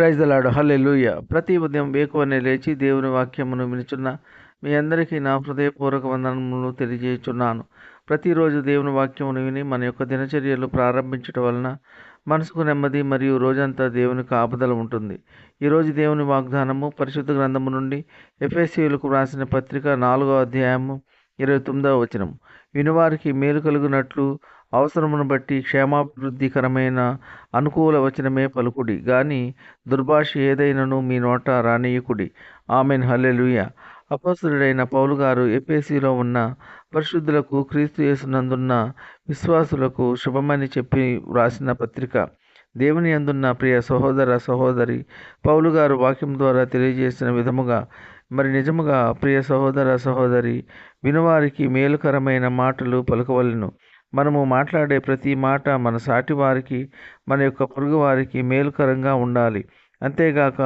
Praise దలాడు హల్లెలూయ ప్రతి ఉదయం వేకువనే లేచి దేవుని వాక్యమును వినుచున్న మీ అందరికీ నా హృదయపూర్వక వందనములు తెలియజేయుచున్నాను. ప్రతిరోజు దేవుని వాక్యమును విని మన యొక్క దినచర్యలు ప్రారంభించడం వలన మనసుకు నెమ్మది మరియు రోజంతా దేవునికి ఆపదలు ఉంటుంది. ఈరోజు దేవుని వాగ్దానము పరిశుద్ధ గ్రంథము నుండి ఎఫ్ఎస్సీలకు వ్రాసిన పత్రిక నాలుగో అధ్యాయము ఇరవై తొమ్మిదవ వచనం వినువారికి మేలు కలుగునట్లు అవసరమును బట్టి క్షేమాభివృద్ధికరమైన అనుకూల వచనమే పలుకుడి. గాని దుర్భాష ఏదైనను మీ నోట రానీయకుడి. ఆమెన్. హల్లెలుయ. అపస్తుడైన పౌలు గారు ఎపేసీలో ఉన్న పరిశుద్ధులకు క్రీస్తు యేసునందున్న విశ్వాసులకు శుభమని చెప్పి వ్రాసిన పత్రిక. దేవుని అందున్న ప్రియ సహోదర సహోదరి పౌలు గారు వాక్యం ద్వారా తెలియజేసిన విధముగా మరి నిజముగా ప్రియ సహోదర సహోదరి వినువారికి మేలుకరమైన మాటలు పలుకవలను. మనము మాట్లాడే ప్రతి మాట మన సాటి వారికి మన యొక్క పొరుగు వారికి మేలుకరంగా ఉండాలి. అంతేగాక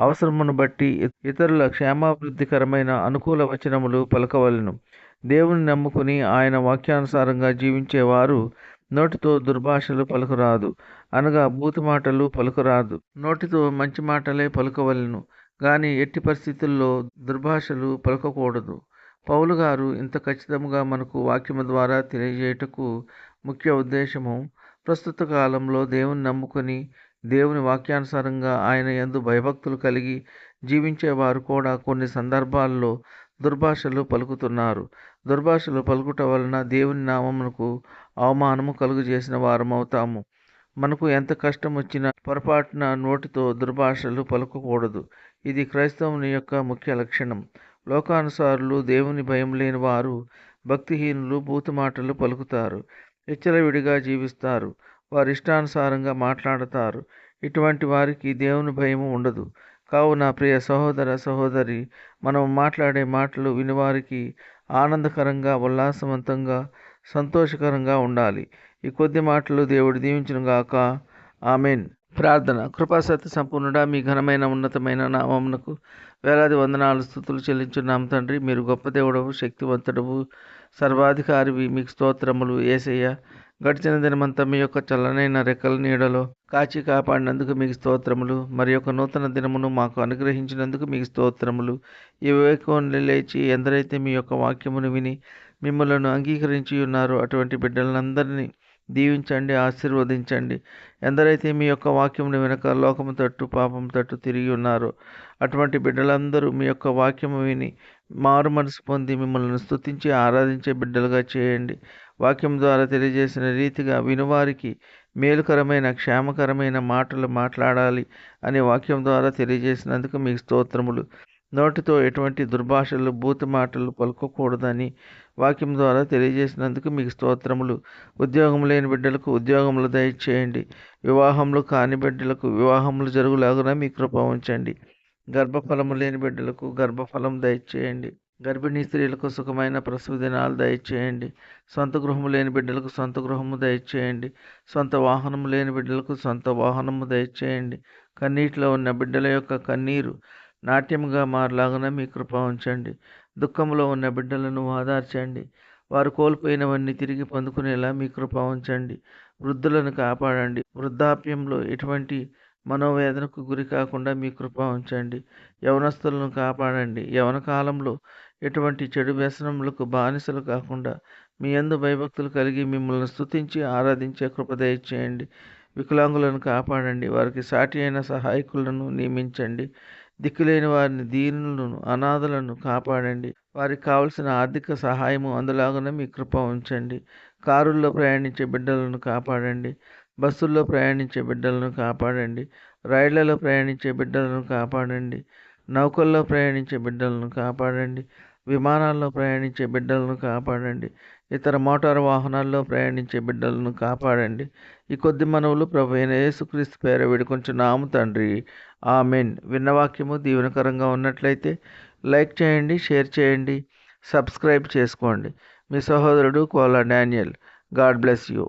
అవసరమును బట్టి ఇతరుల క్షేమాభివృద్ధికరమైన అనుకూల వచనములు పలకవలను. దేవుని నమ్ముకుని ఆయన వాక్యానుసారంగా జీవించేవారు నోటితో దుర్భాషలు పలుకురాదు అనగా బూతు మాటలు పలుకురాదు. నోటితో మంచి మాటలే పలుకవలను కానీ ఎట్టి పరిస్థితుల్లో దుర్భాషలు పలకకూడదు. పౌలు గారు ఇంత ఖచ్చితంగా మనకు వాక్యము ద్వారా తెలియజేయటకు ముఖ్య ఉద్దేశము ప్రస్తుత కాలంలో దేవుని నమ్ముకొని దేవుని వాక్యానుసారంగా ఆయన ఎందు భయభక్తులు కలిగి జీవించేవారు కూడా కొన్ని సందర్భాల్లో దుర్భాషలు పలుకుతున్నారు. దుర్భాషలు పలుకుట వలన దేవుని నామమునకు అవమానము కలుగు చేసిన వారమవుతాము. మనకు ఎంత కష్టం వచ్చినా పొరపాటున నోటితో దుర్భాషలు పలుకకూడదు. ఇది క్రైస్తవుని యొక్క ముఖ్య లక్షణం. లోకానుసారులు దేవుని భయం లేని వారు భక్తిహీనులు బూతు మాటలు పలుకుతారు విడిగా జీవిస్తారు వారి ఇష్టానుసారంగా మాట్లాడతారు. ఇటువంటి వారికి దేవుని భయము ఉండదు. కావున ప్రియ సహోదర సహోదరి మనం మాట్లాడే మాటలు వినివారికి ఆనందకరంగా ఉల్లాసవంతంగా సంతోషకరంగా ఉండాలి. ఈ కొద్ది మాటలు దేవుడు దీవించిన గాక. ఆమెన్. ప్రార్థన. కృపాసత్య సంపూర్ణుడా మీ ఘనమైన ఉన్నతమైన నామమునకు వేలాది వందనాలు స్థుతులు చెల్లించున్నాం తండ్రి. మీరు గొప్ప దేవుడవు శక్తివంతుడవు సర్వాధికారివి. మీకు స్తోత్రములు ఏసయ్య. గడిచిన దినమంతా మీ యొక్క చల్లనైన రెక్కల నీడలో కాచి కాపాడినందుకు మీకు స్తోత్రములు. మరి యొక్క నూతన దినమును మాకు అనుగ్రహించినందుకు మీకు స్తోత్రములు. ఈ వివేకంలో లేచి ఎందరైతే మీ యొక్క వాక్యమును విని మిమ్మలను అంగీకరించి ఉన్నారో అటువంటి బిడ్డలందరినీ దీవించండి ఆశీర్వదించండి. ఎందరైతే మీ యొక్క వాక్యమును వెనక లోకము తట్టు పాపం తట్టు తిరిగి ఉన్నారో అటువంటి బిడ్డలందరూ మీ యొక్క వాక్యము విని మారు మనసు పొంది మిమ్మల్ని స్తుతించి ఆరాధించే బిడ్డలుగా చేయండి. వాక్యం ద్వారా తెలియజేసిన రీతిగా వినువారికి మేలుకరమైన క్షేమకరమైన మాటలు మాట్లాడాలి అనే వాక్యం ద్వారా తెలియజేసినందుకు మీకు స్తోత్రములు. నోటితో ఎటువంటి దుర్భాషలు బూతు మాటలు పలుకోకూడదని వాక్యం ద్వారా తెలియజేసినందుకు మీకు స్తోత్రములు. ఉద్యోగం లేని బిడ్డలకు ఉద్యోగములు దయచేయండి. వివాహములు కాని బిడ్డలకు వివాహములు జరుగులాగున మీ కృప ఉంచండి. గర్భఫలము లేని బిడ్డలకు గర్భఫలం దయచేయండి. గర్భిణీ స్త్రీలకు సుఖమైన ప్రసవ దినాలు దయచేయండి. సొంత గృహము లేని బిడ్డలకు సొంత గృహము దయచేయండి. సొంత వాహనము లేని బిడ్డలకు సొంత వాహనము దయచేయండి. కన్నీటిలో ఉన్న బిడ్డల యొక్క కన్నీరు నాట్యముగా మారలాగున మీ కృప ఉంచండి. దుఃఖంలో ఉన్న బిడ్డలను ఓదార్చండి. వారు కోల్పోయినవన్నీ తిరిగి పొందుకునేలా మీ కృప ఉంచండి. వృద్ధులను కాపాడండి. వృద్ధాప్యంలో ఎటువంటి మనోవేదనకు గురి కాకుండా మీ కృప ఉంచండి. యవనస్తులను కాపాడండి. యవన కాలంలో ఎటువంటి చెడు వ్యసనములకు బానిసలు కాకుండా మీ అందు భయభక్తులు కలిగి మిమ్మల్ని స్తుతించి ఆరాధించే కృప దయచేయండి. వికలాంగులను కాపాడండి. వారికి సాటి అయిన సహాయకులను నియమించండి. దిక్కులేని వారిని దీనులను అనాథలను కాపాడండి. వారికి కావలసిన ఆర్థిక సహాయము అందులాగానే మీ కృప ఉంచండి. కారుల్లో ప్రయాణించే బిడ్డలను కాపాడండి. బస్సుల్లో ప్రయాణించే బిడ్డలను కాపాడండి. రైళ్ళలో ప్రయాణించే బిడ్డలను కాపాడండి. నౌకల్లో ప్రయాణించే బిడ్డలను కాపాడండి. విమానాల్లో ప్రయాణించే బిడ్డలను కాపాడండి. ఇతర మోటారు వాహనాల్లో ప్రయాణించే బిడ్డలను కాపాడండి. ఈ కొద్ది మనవులు ప్రభు అయిన యేసుక్రీస్తు పేర వేడుకొంచున్నాము తండ్రి. ఆమెన్. విన్నవాక్యము దీవెనకరంగా ఉన్నట్లయితే లైక్ చేయండి షేర్ చేయండి సబ్స్క్రైబ్ చేసుకోండి. మీ సహోదరుడు Kola Daniel. God bless you.